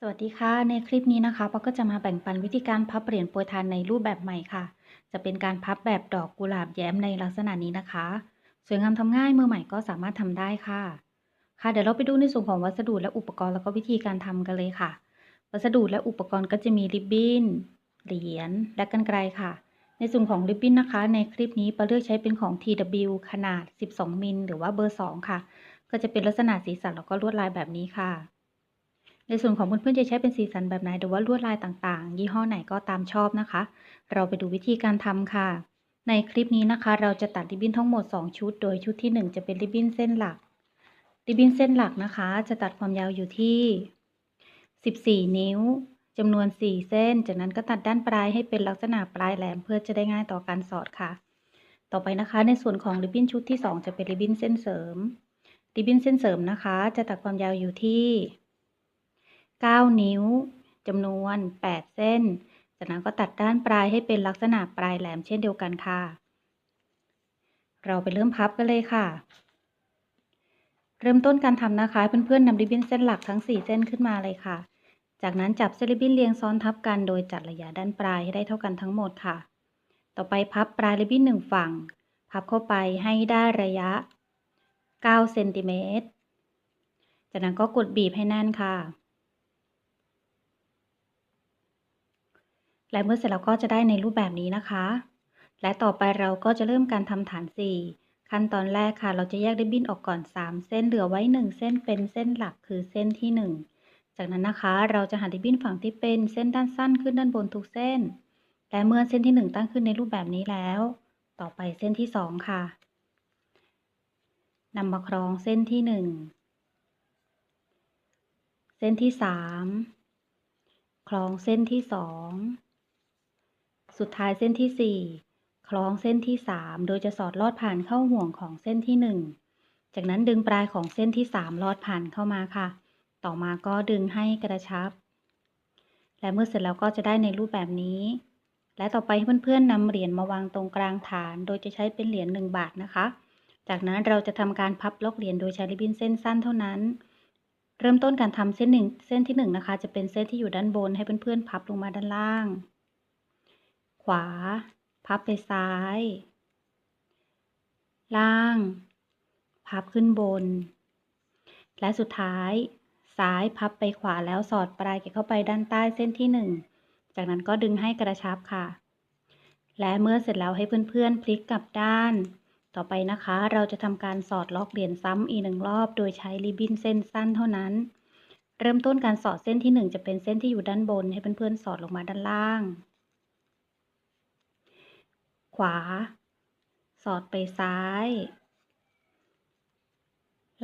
สวัสดีค่ะ ในคลิปนี้นะคะปาก็จะมาแบ่งปันวิธีการพับเหรียญโปรยทานในรูปแบบใหม่ค่ะ จะเป็นการพับแบบดอกกุหลาบแย้มในลักษณะนี้นะคะ สวยงามทำง่ายมือใหม่ก็สามารถทำได้ค่ะ ค่ะเดี๋ยวเราไปดูในส่วนของวัสดุและอุปกรณ์แล้วก็วิธีการทำกันเลยค่ะ วัสดุและอุปกรณ์ก็จะมีริบบิ้นเหรียญและกรรไกรค่ะ ในส่วนของริบบิ้นนะคะ ในคลิปนี้ปาเลือกใช้เป็นของ TW ขนาด 12มิลหรือว่าเบอร์ 2 ค่ะ ก็จะเป็นลักษณะสีสันแล้วก็ลวดลายแบบนี้ค่ะ ในส่วนของเพื่อนๆจะใช้เป็นสีสันแบบไหนหรือว่าลวดลายต่างๆ ยี่ห้อไหนก็ตามชอบนะคะ เราไปดูวิธีการทำค่ะ ในคลิปนี้นะคะ เราจะตัดริบบิ้นทั้งหมด 2 ชุด โดยชุดที่ 1 จะเป็นริบบิ้นเส้นหลัก ริบบิ้นเส้นหลักนะคะ จะตัดความยาวอยู่ที่ 14 นิ้วจำนวน 4 เส้น จากนั้นก็ตัดด้านปลายให้เป็นลักษณะปลายแหลมเพื่อจะได้ง่ายต่อการสอดค่ะ ต่อไปนะคะในส่วนของริบบิ้นชุดที่ 2 จะเป็นริบบิ้นเส้นเสริม ริบบิ้นเส้นเสริมนะคะ จะตัดความยาวอยู่ที่ 9 นิ้วจำนวน 8 เส้น จากนั้นก็ตัดด้านปลายให้เป็นลักษณะปลายแหลมเช่นเดียวกันค่ะ เราไปเริ่มพับกันเลยค่ะ เริ่มต้นการทำนะคะ เพื่อนๆนำริบบิ้นเส้นหลักทั้ง 4 เส้นขึ้นมาเลยค่ะ จากนั้นจับเส้นริบบิ้นเรียงซ้อนทับกันโดยจัดระยะด้านปลายให้ได้เท่ากันทั้งหมดค่ะ ต่อไปพับปลายริบบิ้นหนึ่งฝั่ง พับเข้าไปให้ได้ระยะ9เซนติเมตรจากนั้นก็กดบีบให้แน่นค่ะ และเมื่อเสร็จแล้วก็จะได้ในรูปแบบนี้นะคะ และต่อไปเราก็จะเริ่มการทำฐาน 4 ขั้นตอนแรกค่ะ เราจะแยกริบบิ้นออกก่อน 3 เส้นเหลือไว้ 1 เส้นเป็นเส้นหลักคือเส้นที่ 1 จากนั้นนะคะ เราจะหันริบบิ้นฝั่งที่เป็นเส้นด้านสั้นขึ้นด้านบนทุกเส้น และเมื่อเส้นที่ 1 ตั้งขึ้นในรูปแบบนี้แล้ว ต่อไปเส้นที่ 2 ค่ะนำมาคล้องเส้นที่ 1 เส้นที่ 3คล้องเส้นที่ 2 สุดท้ายเส้นที่ 4 คล้องเส้นที่ 3 โดยจะสอดลอดผ่านเข้าห่วงของเส้นที่ 1 จากนั้นดึงปลายของเส้นที่ 3 ลอดผ่านเข้ามาค่ะ ต่อมาก็ดึงให้กระชับ และเมื่อเสร็จแล้วก็จะได้ในรูปแบบนี้ และต่อไปเพื่อนๆนำเหรียญมาวางตรงกลางฐาน โดยจะใช้เป็นเหรียญ1บาทนะคะ จากนั้นเราจะทำการพับล็อกเหรียญโดยใช้ริบบิ้นเส้นสั้นเท่านั้นเริ่มต้นการทำเส้นหนึ่งเส้นที่1นงนะคะ จะเป็นเส้นที่อยู่ด้านบนให้เพื่อนๆพับลงมาด้านล่าง ขวา พับไปซ้าย ล่าง พับขึ้นบน และสุดท้าย ซ้ายพับไปขวาแล้วสอดปลายเก็บเข้าไปด้านใต้เส้นที่ 1 จากนั้นก็ดึงให้กระชับค่ะ และเมื่อเสร็จแล้วให้เพื่อนๆพลิกกลับด้าน ต่อไปนะคะ เราจะทำการสอดล็อกเหรียญซ้ำอีกหนึ่งรอบ โดยใช้ริบบิ้นเส้นสั้นเท่านั้นเริ่มต้นการสอดเส้นที่ 1 จะเป็นเส้นที่อยู่ด้านบนให้เพื่อนๆสอดลงมาด้านล่าง ขวา สอดไปซ้าย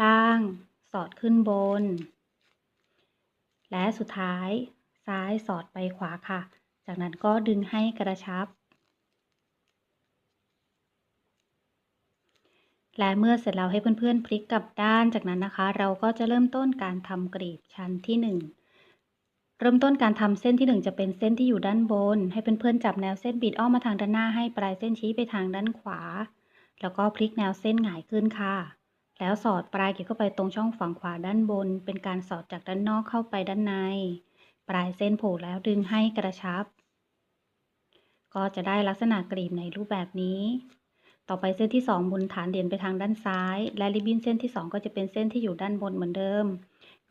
ล่าง สอดขึ้นบน และสุดท้ายซ้ายสอดไปขวาค่ะ จากนั้นก็ดึงให้กระชับ และเมื่อเสร็จแล้วให้เพื่อนๆพลิกกลับด้าน จากนั้นนะคะ เราก็จะเริ่มต้นการทำกรีบชั้นที่ 1 เริ่มต้นการทำเส้นที่ 1 จะเป็นเส้นที่อยู่ด้านบน ให้เพื่อนๆจับแนวเส้นบิดอ้อมมาทางด้านหน้าให้ปลายเส้นชี้ไปทางด้านขวา แล้วก็พลิกแนวเส้นหงายขึ้นค่ะ แล้วสอดปลายเกี่ยวเข้าไปตรงช่องฝั่งขวาด้านบน เป็นการสอดจากด้านนอกเข้าไปด้านใน ปลายเส้นโผล่แล้วดึงให้กระชับ ก็จะได้ลักษณะกรีบในรูปแบบนี้ ต่อไปเส้นที่2หมุนฐานเหรียญไปทางด้านซ้าย และริบบิ้นเส้นที่ 2 ก็จะเป็นเส้นที่อยู่ด้านบนเหมือนเดิม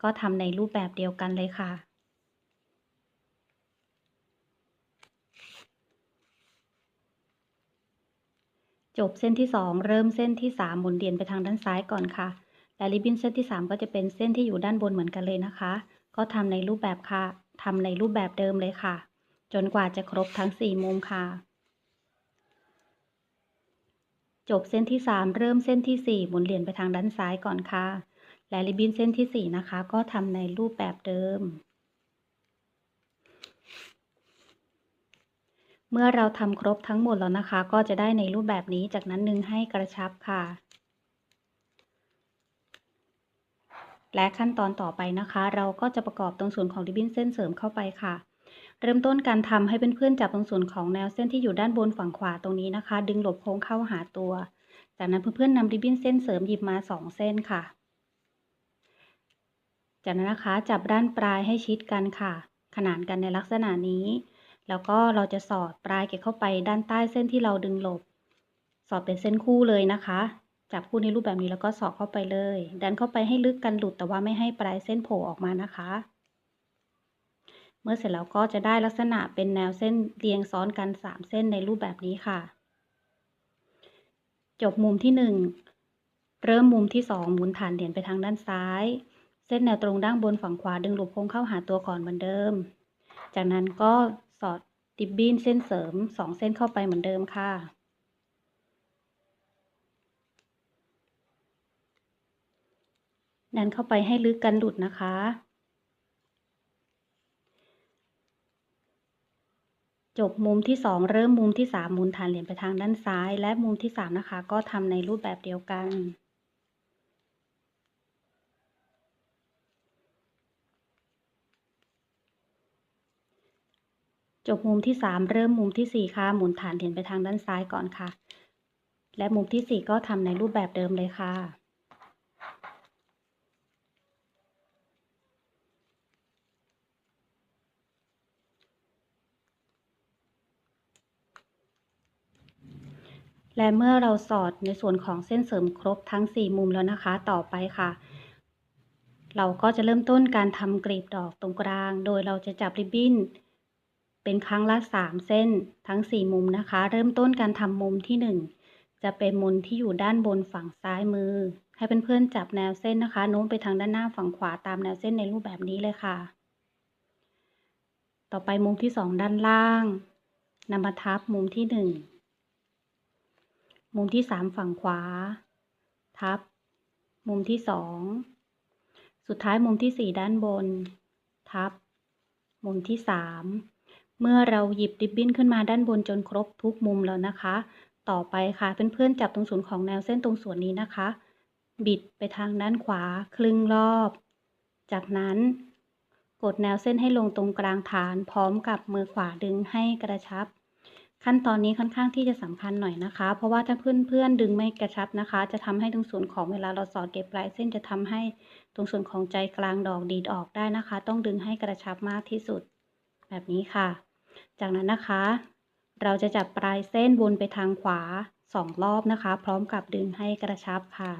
ก็ทำในรูปแบบเดียวกันเลยค่ะ จบเส้นที่ 2 เริ่มเส้นที่ 3 หมุนเหรียญไปทางด้านซ้ายก่อนค่ะ และริบบิ้นเส้นที่ 3 ก็จะเป็นเส้นที่อยู่ด้านบนเหมือนกันเลยนะคะ ก็ทำในรูปแบบค่ะทำในรูปแบบเดิมเลยค่ะ จนกว่าจะครบทั้ง 4 มุมค่ะ จบเส้นที่ 3 เริ่มเส้นที่ 4 หมุนเหรียญไปทางด้านซ้ายก่อนค่ะ และริบบิ้นเส้นที่ 4 นะคะ ก็ทำในรูปแบบเดิม เมื่อเราทำครบทั้งหมดแล้วนะคะ ก็จะได้ในรูปแบบนี้จากนั้นนึงให้กระชับค่ะ และขั้นตอนต่อไปนะคะ เราก็จะประกอบตรงส่วนของริบบิ้นเส้นเสริมเข้าไปค่ะ เริ่มต้นการทำให้เพื่อนๆจับตรงส่วนของแนวเส้นที่อยู่ด้านบนฝั่งขวาตรงนี้นะคะ ดึงหลบโค้งเข้าหาตัว จากนั้นเพื่อนๆนำริบบิ้นเส้นเสริมหยิบมา 2 เส้นค่ะ จากนั้นนะคะจับด้านปลายให้ชิดกันค่ะ ขนานกันในลักษณะนี้ แล้วก็เราจะสอดปลายเก็บเข้าไปด้านใต้เส้นที่เราดึงหลบ สอดเป็นเส้นคู่เลยนะคะ จับคู่ในรูปแบบนี้แล้วก็สอดเข้าไปเลย ดันเข้าไปให้ลึกกันหลุดแต่ว่าไม่ให้ปลายเส้นโผล่ออกมานะคะ เมื่อเสร็จแล้วก็จะได้ลักษณะเป็นแนวเส้นเรียงซ้อนกัน 3 เส้นในรูปแบบนี้ค่ะ จบมุมที่ 1 เริ่มมุมที่ 2 หมุนฐานเหรียญไปทางด้านซ้าย เส้นแนวตรงด้านบนฝั่งขวาดึงหลบโค้งเข้าหาตัวก่อนเหมือนเดิม จากนั้นก็ อดติบบินเส้นเสริม2เส้นเข้าไปเหมือนเดิมค่ะ ดันเข้าไปให้ลึกกันหลุดนะคะ จบมุมที่2เริ่มมุมที่3หมุนฐานเหรียญไปทางด้านซ้าย และมุมที่3นะคะ ก็ทำในรูปแบบเดียวกัน จบมุมที่ 3 เริ่มมุมที่ 4 ค่ะ หมุนฐานเหรียญไปทางด้านซ้ายก่อนค่ะ และมุมที่ 4 ก็ทำในรูปแบบเดิมเลยค่ะ และเมื่อเราสอดในส่วนของเส้นเสริมครบทั้ง 4 มุมแล้วนะคะ ต่อไปค่ะเราก็จะเริ่มต้นการทำกลีบดอกตรงกลาง โดยเราจะจับริบบิ้น เป็นครั้งละ 3 เส้นทั้ง 4 มุมนะคะ เริ่มต้นการทำมุมที่ 1 จะเป็นมุมที่อยู่ด้านบนฝั่งซ้ายมือ ให้เพื่อนๆจับแนวเส้นนะคะโน้มไปทางด้านหน้าฝั่งขวาตามแนวเส้นในรูปแบบนี้เลยค่ะ ต่อไปมุมที่ 2 ด้านล่างนำมาทับมุมที่ 1 มุมที่ 3 ฝั่งขวา ทับ มุมที่ 2 สุดท้ายมุมที่ 4 ด้านบน ทับ มุมที่ 3 เมื่อเราหยิบริบบิ้นขึ้นมาด้านบนจนครบทุกมุมแล้วนะคะ ต่อไปค่ะเพื่อนๆจับตรงศูนย์ของแนวเส้นตรงส่วนนี้นะคะ บิดไปทางด้านขวาครึ่งรอบ จากนั้นกดแนวเส้นให้ลงตรงกลางฐานพร้อมกับมือขวาดึงให้กระชับ ขั้นตอนนี้ค่อนข้างที่จะสำคัญหน่อยนะคะ เพราะว่าถ้าเพื่อนๆดึงไม่กระชับนะคะ จะทำให้ตรงส่วนของเวลาเราสอดเก็บปลายเส้นจะทำให้ตรงส่วนของใจกลางดอกดีดออกได้นะคะ ต้องดึงให้กระชับมากที่สุด แบบนี้ค่ะ จากนั้นนะคะ เราจะจับปลายเส้นวนไปทางขวาสองรอบนะคะ พร้อมกับดึงให้กระชับค่ะ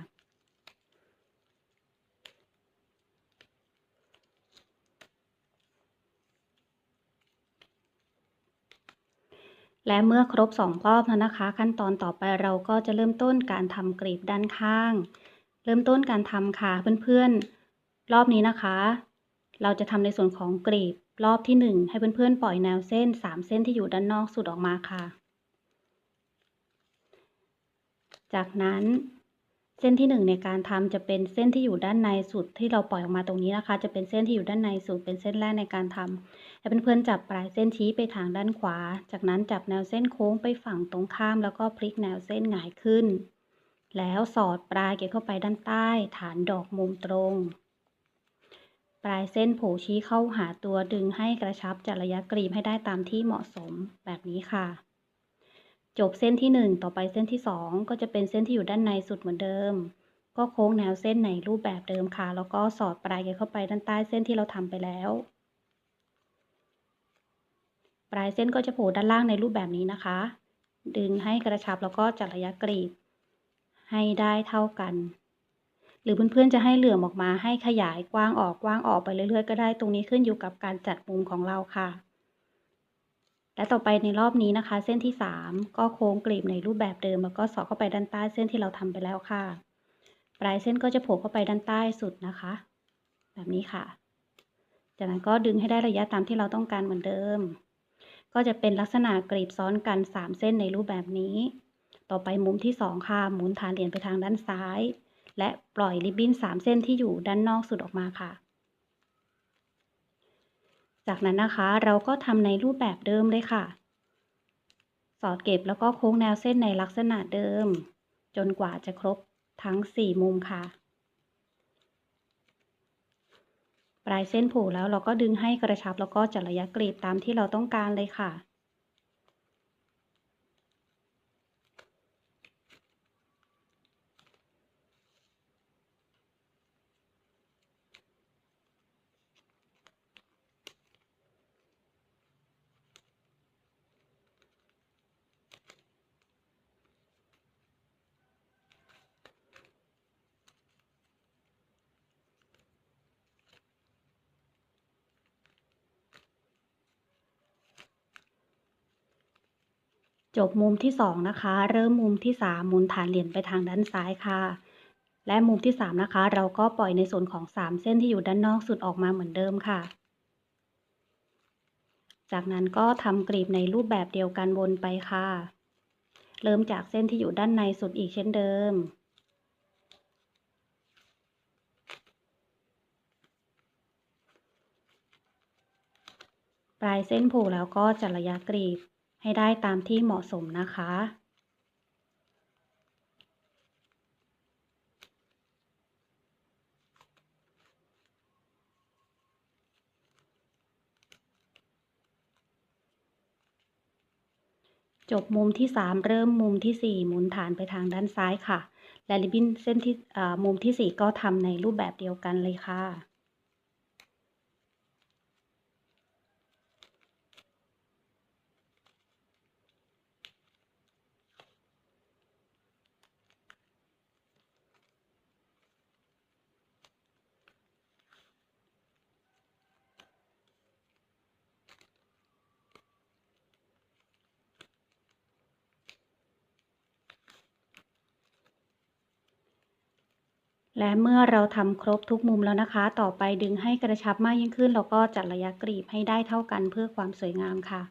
และเมื่อครบสองรอบแล้วนะคะ ขั้นตอนต่อไปเราก็จะเริ่มต้นการทำกลีบด้านข้าง เริ่มต้นการทำค่ะเพื่อนๆ รอบนี้นะคะ เราจะทำในส่วนของกลีบ รอบที่หนึ่งให้เพื่อนๆปล่อยแนวเส้นสามเส้นที่อยู่ด้านนอกสุดออกมาค่ะ จากนั้นเส้นที่หนึ่งในการทำจะเป็นเส้นที่อยู่ด้านในสุดที่เราปล่อยออกมาตรงนี้นะคะ จะเป็นเส้นที่อยู่ด้านในสุดเป็นเส้นแรกในการทำให้เพื่อนๆจับปลายเส้นชี้ไปทางด้านขวา จากนั้นจับแนวเส้นโค้งไปฝั่งตรงข้าม แล้วก็พลิกแนวเส้นหงายขึ้น แล้วสอดปลายเก็บเข้าไปด้านใต้ ฐานดอกมุมตรง ปลายเส้นโผล่ชี้เข้าหาตัวดึงให้กระชับจัดระยะกรีบให้ได้ตามที่เหมาะสมแบบนี้ค่ะ จบเส้นที่ 1 ต่อไปเส้นที่ 2 ก็จะเป็นเส้นที่อยู่ด้านในสุดเหมือนเดิม ก็โค้งแนวเส้นในรูปแบบเดิมค่ะ แล้วก็สอดปลายเก็บเข้าไปด้านใต้เส้นที่เราทำไปแล้ว ปลายเส้นก็จะโผล่ด้านล่างในรูปแบบนี้นะคะ ดึงให้กระชับแล้วก็จัดระยะกรีบ ให้ได้เท่ากัน หรือเพื่อนๆจะให้เหลื่อมออกมาให้ขยายกว้างออกกว้างออกไปเรื่อยๆ ก็ได้ตรงนี้ขึ้นอยู่กับการจัดมุมของเราค่ะ และต่อไปในรอบนี้นะคะ เส้นที่ 3 ก็โค้งกลีบในรูปแบบเดิม แล้วก็สอดเข้าไปด้านใต้เส้นที่เราทำไปแล้วค่ะ ปลายเส้นก็จะโผล่เข้าไปด้านใต้สุดนะคะ แบบนี้ค่ะ จากนั้นก็ดึงให้ได้ระยะตามที่เราต้องการเหมือนเดิม ก็จะเป็นลักษณะกรีบซ้อนกัน 3 เส้นในรูปแบบนี้ ต่อไปมุมที่ 2 ค่ะ หมุนฐานเหรียญไปทางด้านซ้าย และปล่อยริบบิ้น 3 เส้นที่อยู่ด้านนอกสุดออกมาค่ะ จากนั้นนะคะเราก็ทำในรูปแบบเดิมเลยค่ะ สอดเก็บแล้วก็โค้งแนวเส้นในลักษณะเดิม จนกว่าจะครบทั้ง 4 มุมค่ะ ปลายเส้นผล่แล้วเราก็ดึงให้กระชับแล้วก็จัดระยะกรีบตามที่เราต้องการเลยค่ะ จบมุมที่ 2 นะคะ เริ่มมุมที่ 3 หมุนฐานเหรียญไปทางด้านซ้ายค่ะ และมุมที่ 3 นะคะ เราก็ปล่อยในส่วนของ 3 เส้นที่อยู่ด้านนอกสุดออกมาเหมือนเดิมค่ะ จากนั้นก็ทำกลีบในรูปแบบเดียวกันวนไปค่ะ เริ่มจากเส้นที่อยู่ด้านในสุดอีกเช่นเดิมปลายเส้นผูกแล้วก็จัดระยะกรีบ ให้ได้ตามที่เหมาะสมนะคะ จบมุมที่ 3 เริ่มมุมที่ 4 หมุนฐานไปทางด้านซ้ายค่ะ และริบบิ้นเส้นที่มุมที่ 4 ก็ทำในรูปแบบเดียวกันเลยค่ะ และเมื่อเราทำครบทุกมุมแล้วนะคะ ต่อไปดึงให้กระชับมากยิ่งขึ้น เราก็จัดระยะกรีบให้ได้เท่ากันเพื่อความสวยงามค่ะ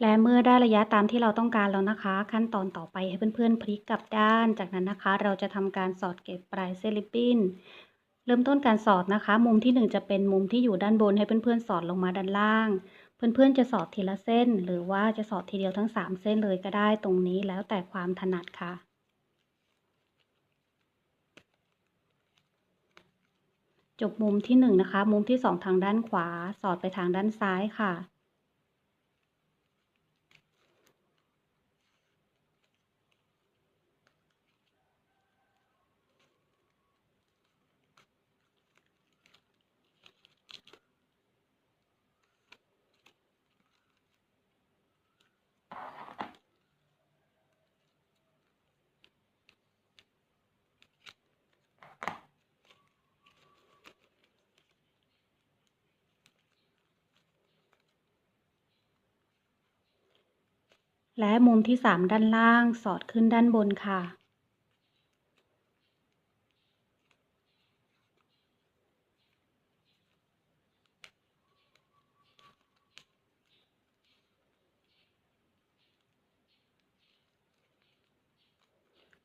และเมื่อได้ระยะตามที่เราต้องการแล้วนะคะ ขั้นตอนต่อไปให้เพื่อนๆพลิกกลับด้าน จากนั้นนะคะ เราจะทำการสอดเก็บปลายเส้นริบบิ้นเริ่มต้นการสอดนะคะ มุมที่ 1 จะเป็นมุมที่อยู่ด้านบนให้เพื่อนๆสอดลงมาด้านล่าง เพื่อนๆจะสอดทีละเส้น หรือว่าจะสอดทีเดียวทั้ง 3 เส้นเลยก็ได้ตรงนี้แล้วแต่ความถนัดค่ะจบมุมที่1นะคะ มุมที่ 2 ทางด้านขวา สอดไปทางด้านซ้ายค่ะ และมุมที่ 3 ด้านล่างสอดขึ้นด้านบนค่ะ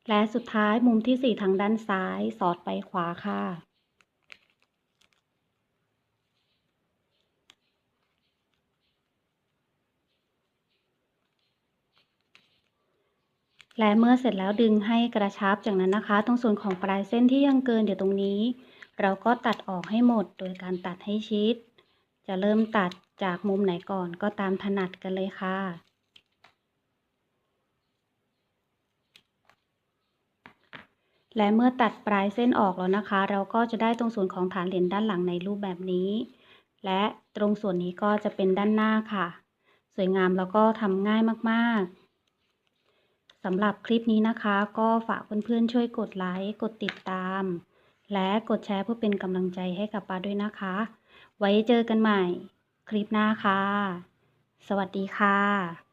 และสุดท้ายมุมที่ 4 ทางด้านซ้ายสอดไปขวาค่ะ และเมื่อเสร็จแล้วดึงให้กระชับจากนั้นนะคะ ตรงส่วนของปลายเส้นที่ยังเกินอยู่ตรงนี้ เราก็ตัดออกให้หมดโดยการตัดให้ชิด จะเริ่มตัดจากมุมไหนก่อนก็ตามถนัดกันเลยค่ะและเมื่อตัดปลายเส้นออกแล้วนะคะ เราก็จะได้ตรงส่วนของฐานเหรียญด้านหลังในรูปแบบนี้ และตรงส่วนนี้ก็จะเป็นด้านหน้าค่ะ สวยงามแล้วก็ทำง่ายมากๆ สำหรับคลิปนี้นะคะ ก็ฝากเพื่อนๆช่วยกดไลค์กดติดตาม และกดแชร์เพื่อเป็นกำลังใจให้กับปาด้วยนะคะ ไว้เจอกันใหม่ คลิปหน้าค่ะ สวัสดีค่ะ